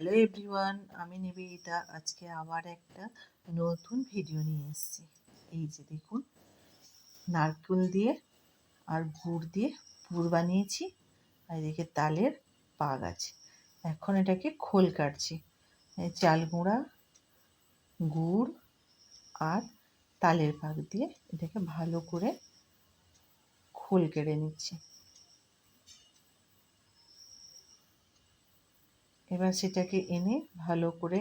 Hello everyone আমি নিবেদিতা। আজকে আবার একটা নতুন ভিডিও নিয়ে এসেছি। এই যে দেখুন, নারকেল দিয়ে আর গুড় দিয়ে পুর বানিয়েছি। আর এদিকে তালের পাগ আছে। এখন এটাকে খোল কাটছি। চাল গুঁড়া, গুড় আর তালের পাক দিয়ে এটাকে ভালো করে খোল কেড়ে নিচ্ছি। এবার সেটাকে এনে ভালো করে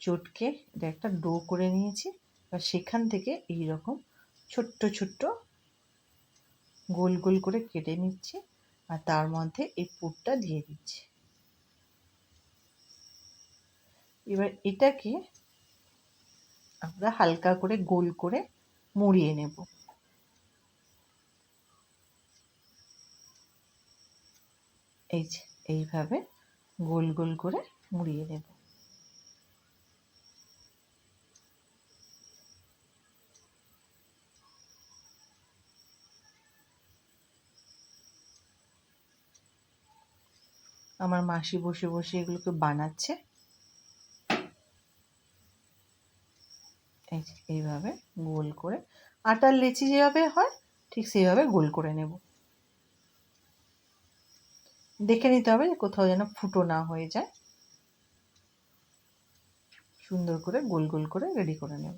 চটকে এটা একটা ডো করে নিয়েছি। এবার সেখান থেকে এই রকম ছোট্ট ছোট্ট গোল গোল করে কেটে নিচ্ছি আর তার মধ্যে এই পুরটা দিয়ে দিচ্ছি। এবার এটাকে আমরা হালকা করে গোল করে মুড়িয়ে নেব। এই যে, এইভাবে গোল গোল করে মুড়িয়ে নেব আমার মাসি বসে বসে এগুলোকে বানাচ্ছে। এইভাবে গোল করে, আটার লেচি যেভাবে হয়, ঠিক সেইভাবে গোল করে নেব। দেখে নিতে হবে কোথাও যেন ফুটো না হয়ে যায়। সুন্দর করে গোল গোল করে রেডি করে নেব।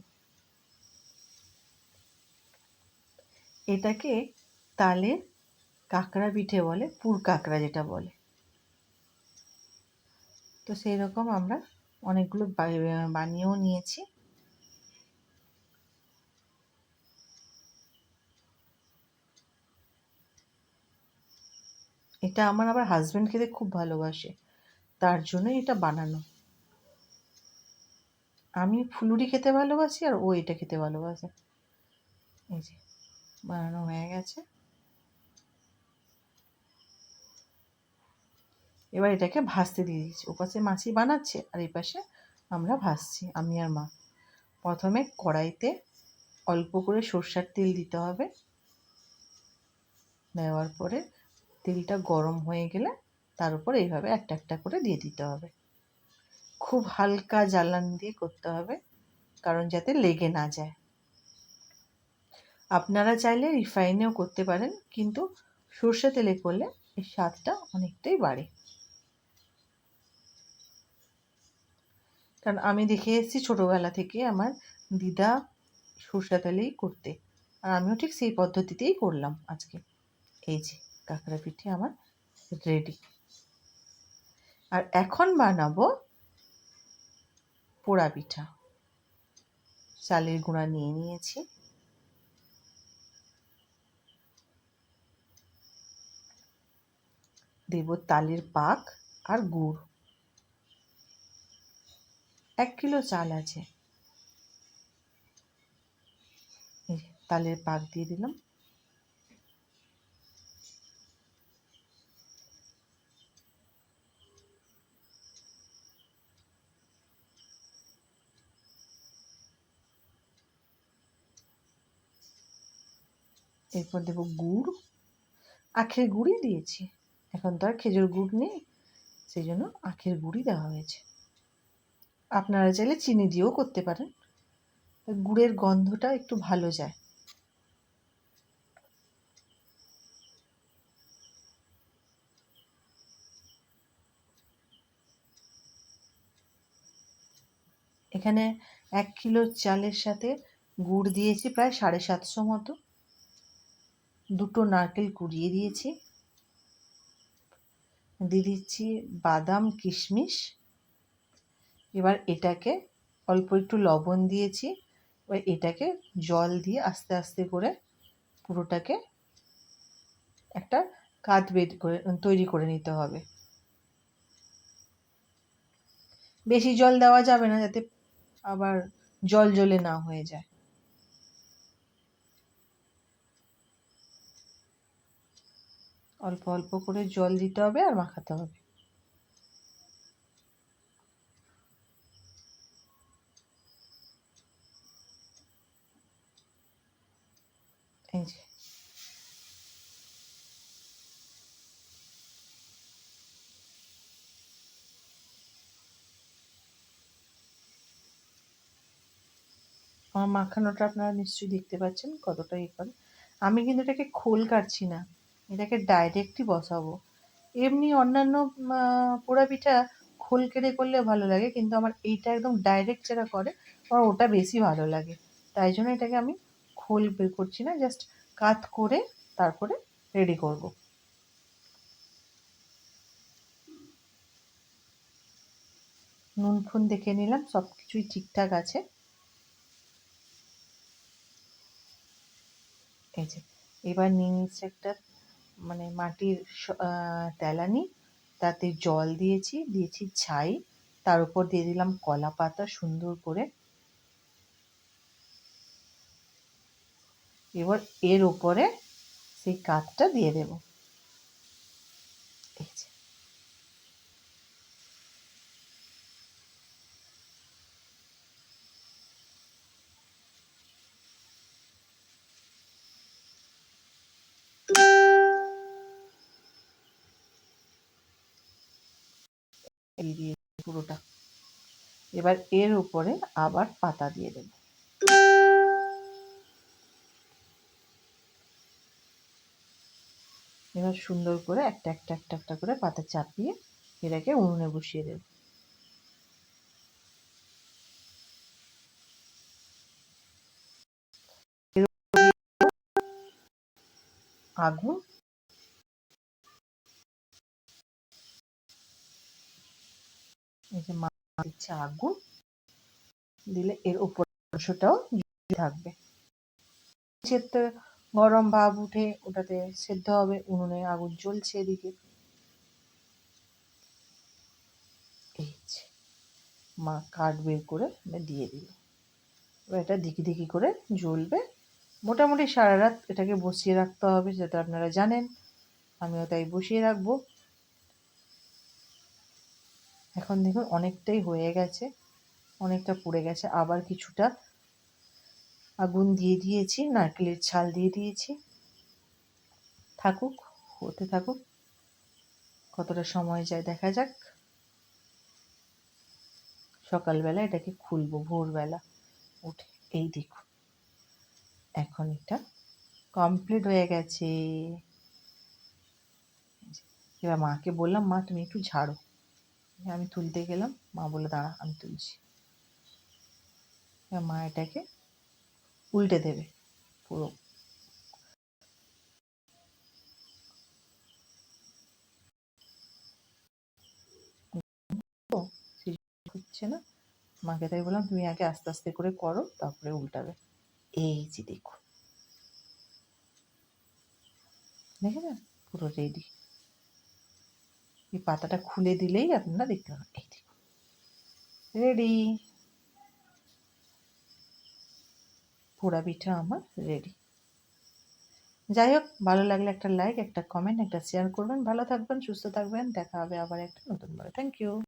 এটাকে তালে কাঁকড়া পিঠে বলে, পুর কাঁকড়া যেটা বলে। তো সেই রকম আমরা অনেকগুলো বানিয়েও নিয়েছি। এটা আমার আবার হাজব্যান্ড খেতে খুব ভালোবাসে। তার জন্যই এটা বানানো। আমি ফুলুরি খেতে ভালোবাসি আর ও এটা খেতে ভালোবাসে। এই যে, বানানো হয়ে গেছে। এবার এটাকে ভাজতে দিয়ে দিচ্ছি। ও পাশে মাছি বানাচ্ছে আর এই পাশে আমরা ভাজছি, আমি আর মা। প্রথমে কড়াইতে অল্প করে সর্ষার তেল দিতে হবে। দেওয়ার পরে তেলটা গরম হয়ে গেলে তার উপর এইভাবে একটা একটা করে দিয়ে দিতে হবে। খুব হালকা জ্বালান দিয়ে করতে হবে, কারণ যাতে লেগে না যায়। আপনারা চাইলে রিফাইনেও করতে পারেন, কিন্তু সর্ষে তেলে করলে এর স্বাদটা অনেকটাই বাড়ে। কারণ আমি দেখে এসেছি ছোটোবেলা থেকে আমার দিদা সর্ষে তেলেই করতে, আর আমিও ঠিক সেই পদ্ধতিতেই করলাম আজকে। এই যে। কাঁকড়া পিঠে আমার রেডি আর এখন বানাবো পোড়া পিঠা। চালের গুঁড়া নিয়ে নিয়েছি। দেব তালের পাক আর গুড়। এক কিলো চাল আছে। তালের পাক দিয়ে দিলাম। এরপর দেবো গুড়। আখের গুড়ই দিয়েছি। এখন তো আর খেজুর গুড় নেই, সেই জন্য আখের গুড়ই দেওয়া হয়েছে। আপনারা চাইলে চিনি দিয়েও করতে পারেন। গুড়ের গন্ধটা একটু ভালো যায়। এখানে এক কিলো চালের সাথে গুড় দিয়েছি প্রায় সাড়ে সাতশো মতো। দুটো নারকেল কুড়িয়ে দিয়েছি। দিয়ে দিচ্ছি বাদাম, কিশমিশ। এবার এটাকে অল্প একটু লবণ দিয়েছি। এবার এটাকে জল দিয়ে আস্তে আস্তে করে পুরোটাকে একটা কাত বেদ করে, তৈরি করে নিতে হবে। বেশি জল দেওয়া যাবে না যাতে আবার জল জলে না হয়ে যায়। অল্প অল্প করে জল দিতে হবে আর মাখাতে হবে। এই যে। আমার মাখানোটা আপনারা নিশ্চয়ই দেখতে পাচ্ছেন কতটা ইয়ে করে। আমি কিন্তু এটাকে খোল কাটছি না। এটাকে ডাইরেক্টই বসাবো। এমনি অন্যান্য পোড়া পিঠা খোল কেটে করলে ভালো লাগে, কিন্তু আমার এইটা একদম ডাইরেক্ট যারা করে, আমার ওটা বেশি ভালো লাগে। তাই জন্য এটাকে আমি খোল বের করছি না জাস্ট কাত করে তারপরে রেডি করব। নুন ফুন দেখে নিলাম সব কিছুই ঠিকঠাক আছে। এই যে, এবার নিয়ে নিচ্ছি একটা মানে মাটির তেলানি, তাতে জল দিয়েছি দিয়েছি ছাই, তার উপর দিয়ে দিলাম কলা পাতা সুন্দর করে। এবার এর উপরে সেই কাঠটা দিয়ে দেব। এই দিয়ে পুরোটা। এবার এর উপরে আবার পাতা দিয়ে দেব। এবার সুন্দর করে একটা একটা একটা একটা করে পাতা চাপিয়ে এটাকে উনুনে বসিয়ে দেব। আগুন এই যে মা দিচ্ছে আগুন দিলে এর উপর অংশটাও থাকবে। গরম ভাব উঠে ওটাতে সেদ্ধ হবে, উনুনে আগুন জ্বলছে এদিকে। মা কাঠ বের করে দিয়ে দিল। এটা দিকি দিকি করে জ্বলবে। মোটামুটি সারা রাত এটাকে বসিয়ে রাখতে হবে যেটা আপনারা জানেন। আমিও তাই বসিয়ে রাখব। এখন দেখুন অনেকটাই হয়ে গেছে, অনেকটা পুড়ে গেছে। আবার কিছুটা আগুন দিয়ে দিয়েছি, নারকেলের ছাল দিয়ে দিয়েছি। থাকুক, হতে থাকুক, কতটা সময় যায় দেখা যাক। সকালবেলা এটাকে খুলবো, ভোরবেলা উঠে। এই দেখুন, এখন এটা কমপ্লিট হয়ে গেছে। এবার মাকে বললাম, মা, তুমি একটু ঝাড়ো। আমি তুলতে গেলাম। মা বলে দাঁড়া, আমি তুলছি। মা এটাকে উল্টে দেবে পুরো। হচ্ছে না। মাকে তাই বললাম, তুমি আগে আস্তে আস্তে করে করো, তারপরে উল্টাবে। এই যে দেখো। দেখে না পুরো রেডি এই পাতাটা খুলে দিলেই আপনারা দেখতে পাবেন। এই দেখুন। রেডি পোড়া পিঠা আমার রেডি যাই হোক, ভালো লাগলে একটা লাইক একটা কমেন্ট একটা শেয়ার করবেন। ভালো থাকবেন, সুস্থ থাকবেন। দেখা হবে আবার একটা নতুন বলে থ্যাংক ইউ